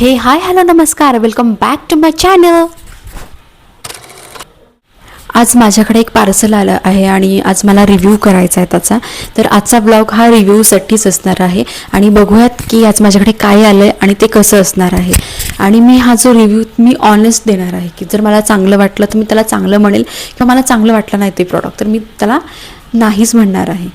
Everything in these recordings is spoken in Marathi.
हे हाय हॅलो नमस्कार. Welcome back to my channel आज माझ्याकडे एक पार्सल आलं आहे आणि आज मला रिव्ह्यू करायचा आहे त्याचा. तर आजचा ब्लॉग हा रिव्ह्यूसाठीच असणार आहे आणि बघूयात की आज माझ्याकडे काय आलं आहे आणि ते कसं असणार आहे. आणि मी हा जो रिव्ह्यू मी ऑनेस्ट देणार आहे की जर मला चांगलं वाटलं तर मी त्याला चांगलं म्हणेल किंवा मला चांगलं वाटलं नाही ते प्रॉडक्ट तर मी त्याला नाहीच म्हणणार आहे.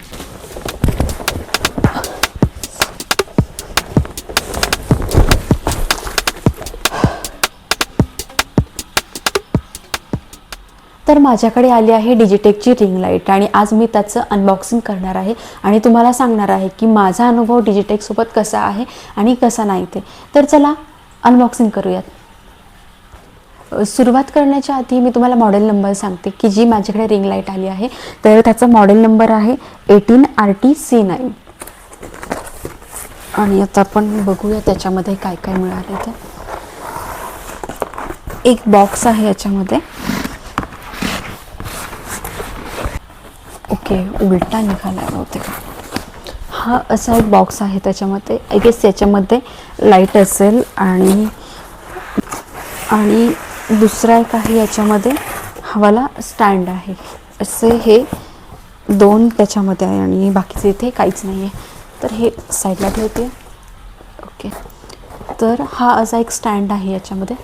तर माझ्याकडे आली आहे डिजिटेकची रिंग लाइट आणि आज मी त्याचं अनबॉक्सिंग करणार आहे. आणि तुम्हाला सांगणार आहे की माझा अनुभव डिजिटेकसोबत कसा आहे आणि कसा नाही ते. तर चला अनबॉक्सिंग करूयात. सुरुवात करण्याच्या आधी मी तुम्हाला मॉडेल नंबर सांगते की जी माझ्याकडे रिंग लाइट आली आहे. तर त्याचा मॉडेल नंबर आहे eighteen R T C nine आणि आता आपण बघूया त्याच्यामध्ये काय काय मिळालं ते. एक बॉक्स आहे याच्यामध्ये. ओके उलटा निघाला बहुतेक. हा असा एक बॉक्स आहे त्याच्यामध्ये. आय गेस याच्यामध्ये लाइट असेल आणि आणि दुसरा एक आहे याच्यामध्ये हवाला स्टँड आहे. असे हे दोन त्याच्यामध्ये आहे आणि बाकीचे इथे काहीच नाही आहे तर हे साईडला ठेवते. ओके. तर हा असा एक स्टँड आहे याच्यामध्ये.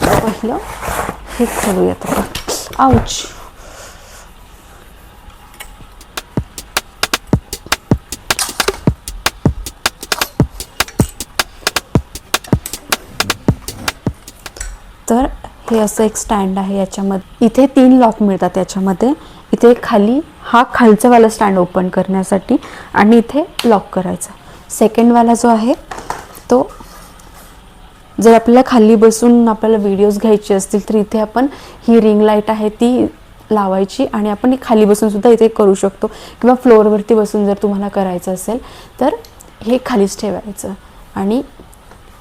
पहिलं हे खोलूयात आपण. आऊच तर हे असं एक स्टँड आहे याच्यामध्ये. इथे तीन लॉक मिळतात याच्यामध्ये. इथे खाली हा खालचावाला स्टँड ओपन करण्यासाठी आणि इथे लॉक करायचा. सेकंडवाला जो आहे तो जर आपल्याला खाली बसून आपल्याला व्हिडिओज घ्यायचे असतील तर इथे आपण ही रिंग लाइट आहे ती लावायची आणि आपण खाली बसून सुद्धा इथे करू शकतो. किंवा फ्लोअरवरती बसून जर तुम्हाला करायचं असेल तर हे खालीच ठेवायचं. आणि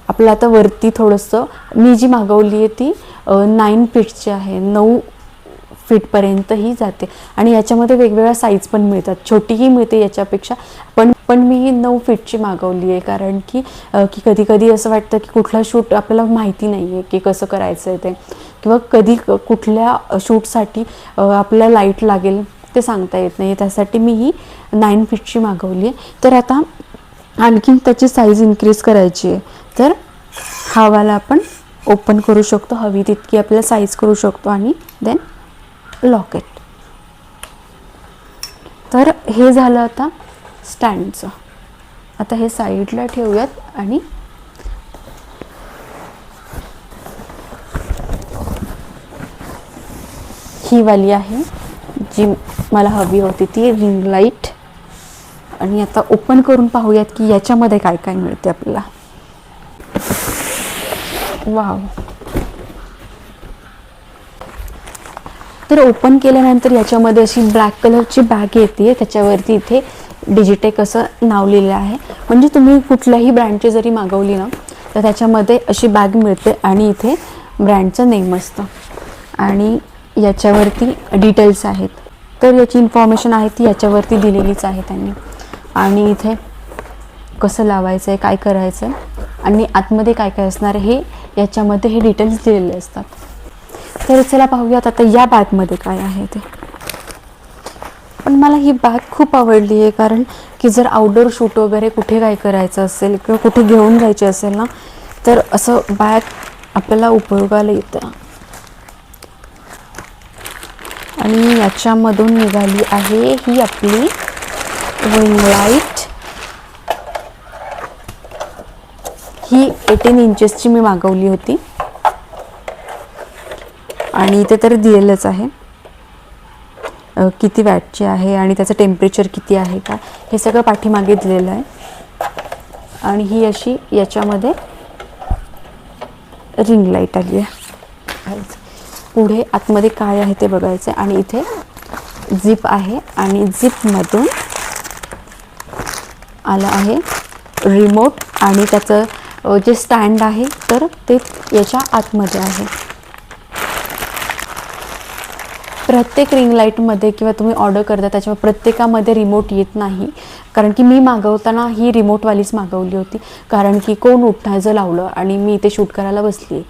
आपलं आता वरती थोडंसं मी जी मागवली आहे ती नाईन फीटची आहे. नऊ फीटपर्यंतही जाते. आणि याच्यामध्ये वेगवेगळ्या साईज पण मिळतात. छोटीही मिळते याच्यापेक्षा. पण पण मी ही नऊ फीटची मागवली आहे. कारण की की कधी कधी असं वाटतं की कुठला शूट आपल्याला माहिती नाही आहे की कसं करायचं आहे ते. किंवा कधी कुठल्या शूटसाठी आपल्याला लाइट लागेल ते सांगता येत नाही. त्यासाठी मी ही नाईन फीटची मागवली आहे. तर आता आणखीन त्याची साईज इन्क्रीज करायची आहे. तर हावाला आपण ओपन करू शकतो. हवी तितकी आपल्याला साईज करू शकतो आणि देन लॉकेट तर हे झालं आता स्टँडचं आता हे साईडला ठेवूयात आणि ही वाली आहे जी मला हवी होती ती रिंग लाइट आणि आता ओपन करून पाहूयात की याच्यामध्ये काय काय मिळते आपल्याला. वाव. तर ओपन केल्यानंतर याच्यामध्ये अशी ब्लॅक कलरची बॅग येते. त्याच्यावरती इथे डिजिटेक असं नाव लिहिलं आहे. म्हणजे तुम्ही कुठल्याही ब्रँडची जरी मागवली ना तर त्याच्यामध्ये अशी बॅग मिळते आणि इथे ब्रँडचं नेम असतं. आणि याच्यावरती डिटेल्स आहेत. तर याची इन्फॉर्मेशन आहे ती याच्यावरती दिलेलीच आहे त्यांनी. आणि इथे कसं लावायचं आहे काय करायचं आहे आणि आतमध्ये काय काय असणार हे याच्यामध्ये हे डिटेल्स दिलेले असतात. तर चला पाहूयात आता या बॅगमध्ये काय आहे ते. पण मला ही बॅग खूप आवडली आहे कारण की जर आउटडोर शूट वगैरे कुठे काय करायचं असेल किंवा कुठे घेऊन जायचे असेल ना तर असं बॅग आपल्याला उपयोगाला येतं. आणि याच्यामधून निघाली आहे ही आपली विंग लाइट ही एटीन इंचेसची मी मागवली होती. आणि इथे तर दिलेलंच आहे. किती वॅटची आहे आणि त्याचं टेम्परेचर किती आहे का हे सगळं पाठीमागे दिलेलं आहे. आणि ही अशी याच्यामध्ये रिंग लाइट आली आहे. पुढे आतमध्ये काय आहे ते बघायचं आणि इथे झिप आहे आणि झिपमधून आलं आहे रिमोट आणि त्याचं जे स्टँड आहे तर ते याच्या आतमध्ये आहे. प्रत्येक रिंग लाईटमध्ये किंवा तुम्ही ऑर्डर करता त्याच्यावर प्रत्येकामध्ये रिमोट येत नाही. कारण की मी मागवताना ही रिमोटवालीच मागवली होती. कारण की कोण उठायचं लावलं आणि मी इथे शूट करायला बसली.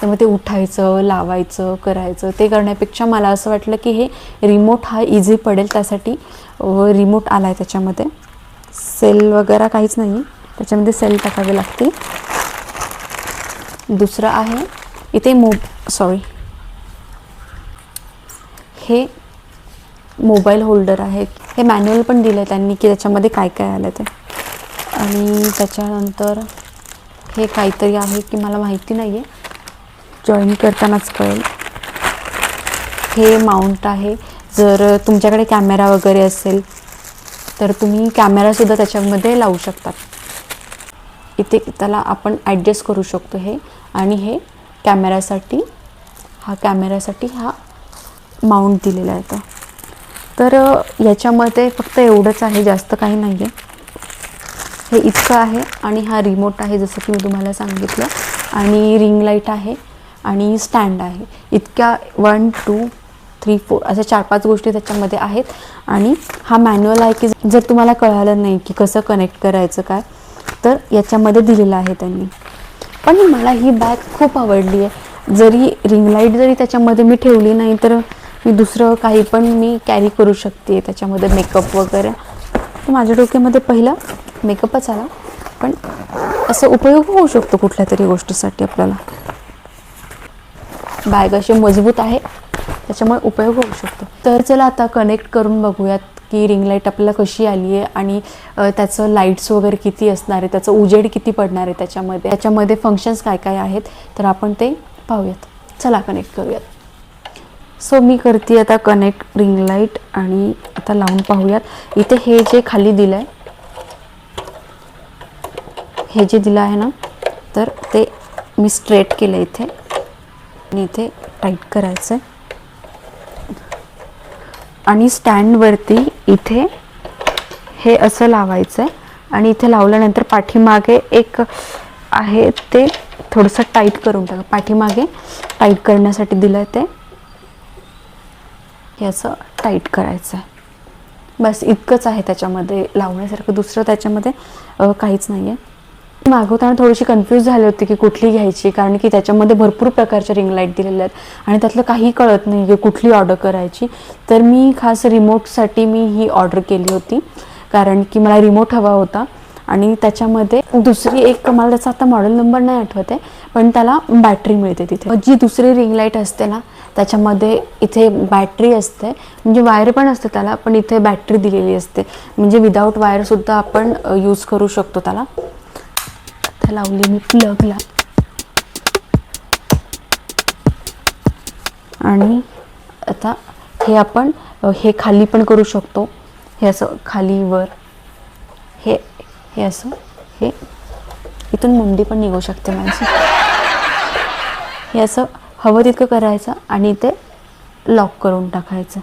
त्यामुळे ते उठायचं लावायचं करायचं ते करण्यापेक्षा मला असं वाटलं की हे रिमोट हा इझी पडेल. त्यासाठी रिमोट आला आहे त्याच्यामध्ये. सेल वगैरे काहीच नाही. त्याच्यामध्ये सेल टाकावे लागतील. दुसरं आहे इथे मो सॉरी हे मोबाईल होल्डर आहे. हे मॅन्युअल पण दिलं आहे त्यांनी की त्याच्यामध्ये काय काय आलं ते. आणि त्याच्यानंतर हे काहीतरी आहे की मला माहिती नाही आहे जॉईन करतानाच कळेल. हे माउंट आहे. जर तुमच्याकडे कॅमेरा वगैरे असेल तर तुम्ही कॅमेरासुद्धा त्याच्यामध्ये लावू शकतात इथे त्याला आपण ॲडजस्ट करू शकतो हे. आणि हे कॅमेऱ्यासाठी हा कॅमेऱ्यासाठी हा माउंट दिलेला आहे तो तर याच्यामध्ये फक्त एवढंच आहे जास्त काही नाही आहे हे इतकं आहे आणि हा रिमोट आहे जसं की मी तुम्हाला सांगितलं. आणि रिंग लाइट आहे आणि स्टँड आहे. इतक्या वन टू थ्री फोर अशा चार पाच गोष्टी त्याच्यामध्ये आहेत. आणि हा मॅन्युअल आहे की जर तुम्हाला कळालं नाही की कसं कनेक्ट करायचं काय तर याच्यामध्ये दिलेलं आहे त्यांनी. पण मला ही बॅग खूप आवडली आहे. जरी रिंग लाइट जरी त्याच्यामध्ये मी ठेवली नाही तर मी दुसरं काही पण मी कॅरी करू शकते त्याच्यामध्ये मेकअप वगैरे. तर माझ्या डोक्यामध्ये पहिला मेकअपच आला. पण असं उपयोग होऊ शकतो कुठल्या तरी गोष्टीसाठी आपल्याला. बॅग अशी मजबूत आहे त्याच्यामुळे उपयोग होऊ शकतो. तर चला आता कनेक्ट करून बघूयात. की रिंग लाइट आपल्याला कशी आली आहे आणि त्याचं लाईट्स वगैरे किती असणार आहे त्याचं उजेड किती पडणार आहे त्याच्यामध्ये त्याच्यामध्ये फंक्शन्स काय काय आहेत तर आपण ते पाहूयात. चला कनेक्ट करूयात. सो मी करते आता कनेक्ट रिंग लाइट आणि आता लावून पाहूयात. इथे हे जे खाली दिलं आहे हे जे दिलं आहे ना तर ते मी स्ट्रेट केलं इथे. आणि इथे टाईट करायचं आहे आणि स्टँडवरती इथे हे असं लावायचं आहे आणि इथे लावल्यानंतर पाठीमागे एक आहे ते थोडंसं टाईट करून टाका. पाठीमागे टाईट करण्यासाठी दिलं आहे ते. हे असं टाईट करायचं आहे बस इतकंच आहे त्याच्यामध्ये लावण्यासारखं. दुसरं त्याच्यामध्ये काहीच नाही आहे मागवताना थोडीशी कन्फ्यूज झाली होती की कुठली घ्यायची कारण की त्याच्यामध्ये भरपूर प्रकारच्या रिंग लाइट दिलेल्या आहेत. आणि त्यातलं काही कळत नाही की कुठली ऑर्डर करायची. तर मी खास रिमोटसाठी मी ही ऑर्डर केली होती कारण की मला रिमोट हवा होता. आणि त्याच्यामध्ये दुसरी एक मला त्याचा आता मॉडेल नंबर नाही आठवत आहे पण त्याला बॅटरी मिळते तिथे. जी दुसरी रिंग लाइट असते ना त्याच्यामध्ये इथे बॅटरी असते. म्हणजे वायर पण असते त्याला पण इथे बॅटरी दिलेली असते. म्हणजे विदाऊट वायरसुद्धा आपण यूज करू शकतो त्याला. तर लावली मी प्लगला आणि आता हे आपण हे खाली पण करू शकतो. हे असं खाली वर. हे हे असं हे. इथून मुंडी पण निघू शकते माझी हे असं हवं तितकं करायचं आणि ते लॉक करून टाकायचं.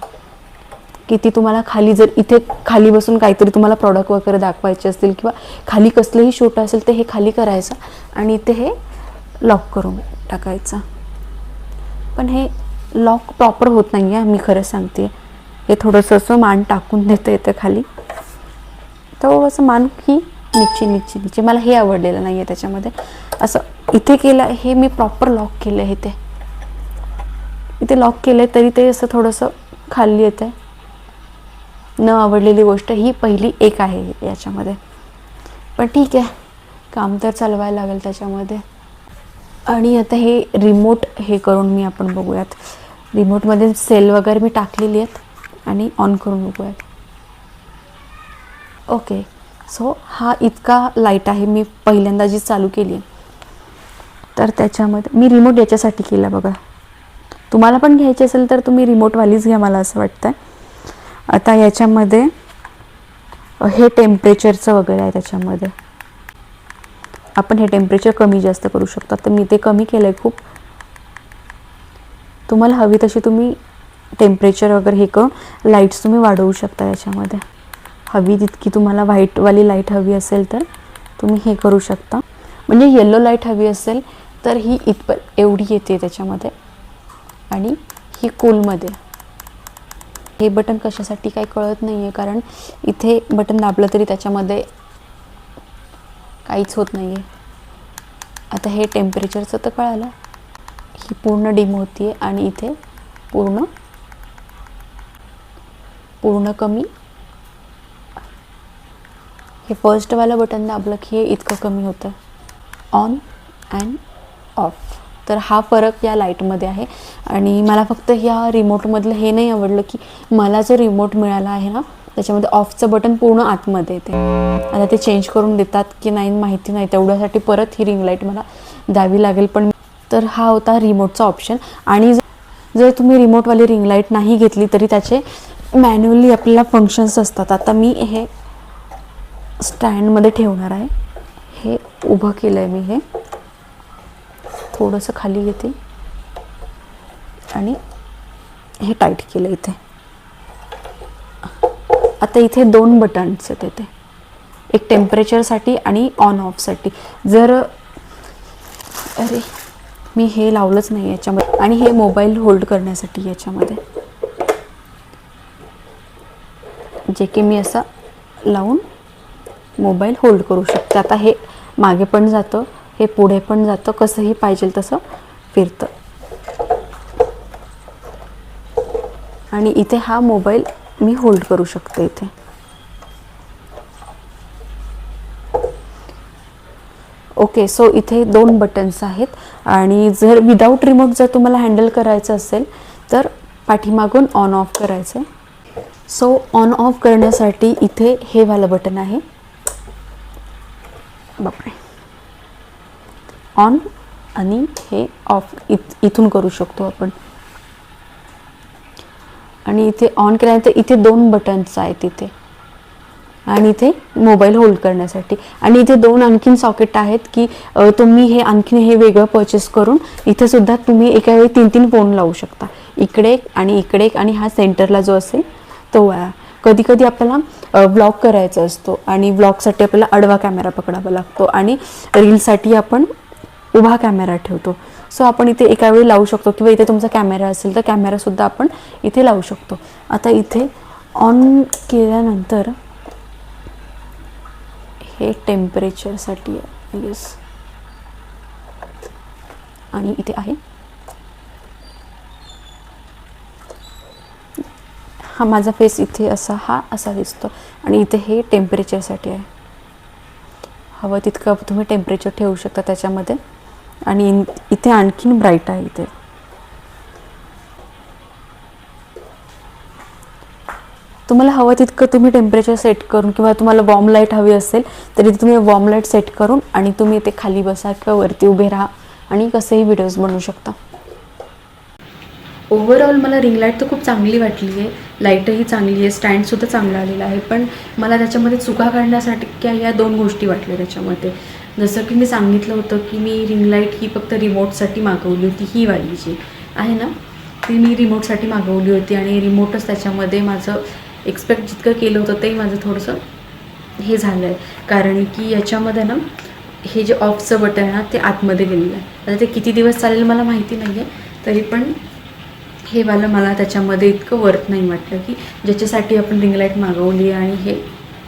की ती तुम्हाला खाली जर इथे खाली बसून काहीतरी तुम्हाला प्रॉडक्ट वगैरे दाखवायचे असतील किंवा खाली कसलंही शूट असेल तर हे खाली करायचं आणि इथे हे लॉक करून टाकायचं. पण हे लॉक प्रॉपर होत नाही आहे मी खरं सांगते हे थोडंसं असं मान टाकून देतं येतं खाली. तर असं मान की निच्ची निच्ची निच्ची. मला हे आवडलेलं नाही आहे त्याच्यामध्ये. असं इथे केलं हे मी प्रॉपर लॉक केलं आहे ते इथे लॉक केलं आहे तरी ते असं थोडंसं खाली येतं आहे न आवडलेली गोष्ट ही पहिली एक आहे याच्यामध्ये. पण ठीक आहे काम तर चालवायला लागेल त्याच्यामध्ये. आणि आता हे रिमोट हे करून मी आपण बघूयात. रिमोटमध्ये सेल वगैरे मी टाकलेली आहेत आणि ऑन करून बघूयात. ओके सो हा इतका लाइट आहे मी पहिल्यांदा जी चालू केली. आहे तर त्याच्यामध्ये मी रिमोट याच्यासाठी केला बघा. तुम्हाला पण घ्यायची असेल तर तुम्ही रिमोटवालीच घ्या मला असं वाटतं आहे आता याच्यामध्ये हे टेम्परेचरचं वगैरे आहे त्याच्यामध्ये. आपण हे टेम्परेचर कमी जास्त करू शकतो. तर मी ते कमी केलं आहे खूप. तुम्हाला हवी तशी तुम्ही टेम्परेचर वगैरे हे करून लाईट्स तुम्ही वाढवू शकता याच्यामध्ये. हवी तितकी तुम्हाला व्हाईटवाली लाइट हवी असेल तर तुम्ही हे करू शकता. म्हणजे येलो लाइट हवी असेल तर ही इथपर एवढी येते त्याच्यामध्ये. आणि ही कूलमध्ये हे बटन कशासाठी काही कळत नाही आहे कारण इथे बटन दाबलं तरी त्याच्यामध्ये काहीच होत नाही आहे आता हे टेम्परेचरचं तर कळालं. ही पूर्ण डिम होती आहे आणि इथे पूर्ण पूर्ण कमी. हे फर्स्टवालं बटन दाबलं की हे इतकं कमी होतं. ऑन अँड ऑफ तर हा फरक या लाईटमध्ये आहे. आणि मला फक्त ह्या रिमोटमधलं हे नाही आवडलं की मला जो रिमोट मिळाला आहे ना त्याच्यामध्ये ऑफचं बटन पूर्ण आतमध्ये येते. आता ते चेंज करून देतात की नाही माहिती नाही तेवढ्यासाठी परत ही रिंग लाइट मला द्यावी लागेल. पण तर हा होता रिमोटचा ऑप्शन आणि जर तुम्ही रिमोटवाली रिंग लाइट नाही घेतली तरी त्याचे मॅन्युअली आपल्याला फंक्शन्स असतात. आता मी हे स्टँडमध्ये ठेवणार आहे. हे उभं केलं आहे मी हे. थोडंसं खाली घेते आणि हे टाईट केलं इथे. आता इथे दोन बटन्स आहेत इथे. एक टेम्परेचरसाठी आणि ऑन ऑफसाठी जर अरे मी हे लावलंच नाही याच्यामध्ये. आणि हे मोबाईल होल्ड करण्यासाठी याच्यामध्ये. जे की मी असं लावून मोबाईल होल्ड करू शकते. आता हे मागे पण जातं. हे पुढे पण जातं कसंही पाहिजे तसं फिरतं. आणि इथे हा मोबाईल मी होल्ड करू शकते इथे. ओके सो इथे दोन बटन्स आहेत. आणि जर विदाऊट रिमोट जर तुम्हाला हँडल करायचं असेल तर पाठीमागून ऑन ऑफ करायचं आहे सो ऑन ऑफ करण्यासाठी इथे हे वालं बटन आहे. बापरे. ऑन आणि हे ऑफ इत इथून करू शकतो आपण. आणि इथे ऑन केल्यानंतर इथे दोन बटन्स आहेत इथे. आणि इथे मोबाईल होल्ड करण्यासाठी. आणि इथे दोन आणखीन सॉकेट आहेत की तुम्ही हे आणखीन हे वेगळं परचेस करून इथे सुद्धा तुम्ही एका वेळी तीन तीन फोन लावू शकता. इकडे एक आणि इकडे एक आणि हा सेंटरला जो असेल तो कधी कधी आपल्याला ब्लॉग करायचा असतो आणि ब्लॉगसाठी आपल्याला आडवा कॅमेरा पकडावा लागतो. आणि रीलसाठी आपण उभा कॅमेरा ठेवतो. सो आपण इथे एका वेळी लावू शकतो किंवा इथे तुमचा कॅमेरा असेल तर कॅमेरासुद्धा आपण इथे लावू शकतो. आता इथे ऑन केल्यानंतर हे टेम्परेचरसाठी आहे. येस आणि इथे आहे. हा माझा फेस इथे असा हा असा दिसतो. आणि इथे हे टेम्परेचरसाठी आहे. हवं तितकं तुम्ही टेम्परेचर ठेवू शकता त्याच्यामध्ये. आणि इथे आणखीन ब्राईट आहे इथे. तुम्हाला हवं तितकं तुम्ही टेम्परेचर सेट करून किंवा तुम्हाला वॉर्म लाइट हवी असेल तरी तुम्ही वॉर्म लाइट सेट करून आणि तुम्ही इथे खाली बसा किंवा वरती उभे राहा आणि कसेही व्हिडिओज बनवू शकता. ओव्हरऑल मला रिंग लाइट तर खूप चांगली वाटली आहे लाईटही चांगली आहे स्टँडसुद्धा चांगला आलेला आहे पण मला त्याच्यामध्ये चुका काढण्यासाठी या दोन गोष्टी वाटल्या त्याच्यामध्ये. जसं की मी सांगितलं होतं की मी रिंग लाइट ही फक्त रिमोटसाठी मागवली होती ही वाली जी आहे ना? ती मी रिमोटसाठी मागवली होती आणि रिमोटच त्याच्यामध्ये माझं एक्सपेक्ट जितकं केलं होतं ते माझं थोडंसं हे झालं आहे कारण की याच्यामध्ये ना हे जे ऑफचं बटन आहे ना ते आतमध्ये गेलेलं आहे. आता ते किती दिवस चालेल मला माहिती नाही आहे तरी पण हे वालं मला त्याच्यामध्ये इतकं वर्थ नाही वाटलं की ज्याच्यासाठी आपण रिंग लाइट मागवली आणि हे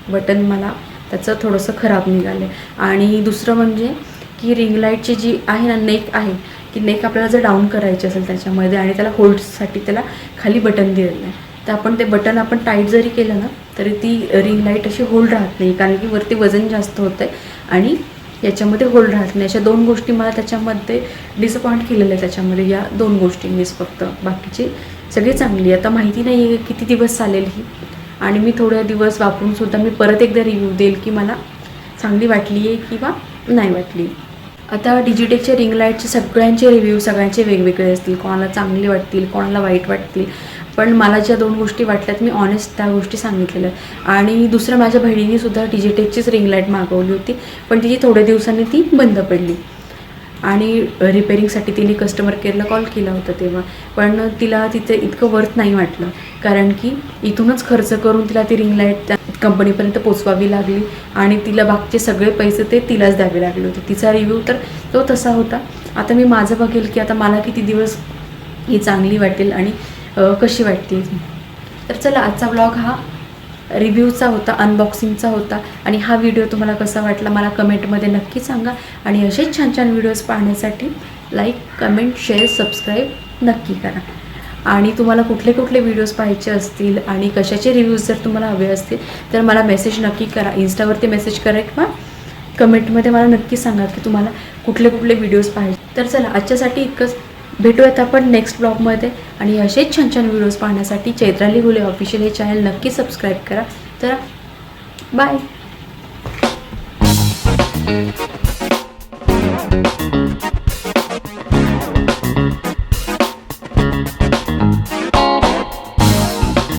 बटन मला त्याचं थोडंसं खराब निघालं आहे आणि दुसरं म्हणजे की रिंग लाईटची जी आहे ना नेक आहे की नेक आपल्याला जर डाऊन करायची असेल त्याच्यामध्ये आणि त्याला होल्डसाठी त्याला खाली बटन दिलेलं आहे तर आपण ते बटन आपण टाईट जरी केलं ना तरी ती रिंग लाइट अशी होल्ड राहत नाही कारण की वरती वजन जास्त होतं आहे आणि याच्यामध्ये होल्ड राहत नाही. अशा दोन गोष्टी मला त्याच्यामध्ये डिसअपॉइंट केलेल्या आहे त्याच्यामध्ये या दोन गोष्टींनीच फक्त. बाकीची सगळी चांगली आहे. आता माहिती नाही आहे किती दिवस चालेल ही. आणि मी थोड्या दिवस वापरून सुद्धा मी परत एकदा रिव्ह्यू देईल की मला चांगली वाटली आहे किंवा नाही वाटली. आता डिजिटेकच्या रिंग लाईटचे सगळ्यांचे रिव्ह्यू सगळ्यांचे वेगवेगळे असतील. कोणाला चांगले वाटतील कोणाला वाईट वाटतील. पण मला ज्या दोन गोष्टी वाटल्यात मी ऑनेस्ट त्या गोष्टी सांगितलेल्या. आणि दुसरं माझ्या बहिणीने सुद्धा डिजिटेकचीच रिंग लाइट मागवली होती. पण तिची थोड्या दिवसांनी ती बंद पडली. आणि रिपेरिंगसाठी तिने कस्टमर केअरला कॉल केला होता तेव्हा. पण तिला तिथे इतकं वर्थ नाही वाटलं. कारण की इथूनच खर्च करून तिला ती रिंग लाइट त्या कंपनीपर्यंत पोचवावी लागली आणि तिला बाकीचे सगळे पैसे ते तिलाच द्यावे लागले होते. तिचा रिव्ह्यू तर तो तसा होता. आता मी माझं बघेल की आता मला किती दिवस ही चांगली वाटेल आणि कशी वाटते तर चला आजचा ब्लॉग हा रिव्ह्यूचा होता अनबॉक्सिंगचा होता. आणि हा व्हिडिओ तुम्हाला कसा वाटला मला कमेंटमध्ये नक्की सांगा. आणि असेच छान छान व्हिडिओज पाहण्यासाठी लाईक कमेंट शेअर सबस्क्राईब नक्की करा. आणि तुम्हाला कुठले कुठले व्हिडिओज पाहायचे असतील आणि कशाचे रिव्ह्यूज जर तुम्हाला हवे असतील तर मला मेसेज नक्की करा. इन्स्टावरती मेसेज करा किंवा कमेंटमध्ये मला नक्की सांगा की तुम्हाला कुठले कुठले व्हिडिओज पाहिजे तर चला आजच्यासाठी इतकंच. भेटूयात आपण नेक्स्ट ब्लॉगमध्ये आणि असेच छान छान व्हिडिओज पाहण्यासाठी चैत्राली हुले ऑफिशियल हे चॅनल नक्की सबस्क्राईब करा. तर बाय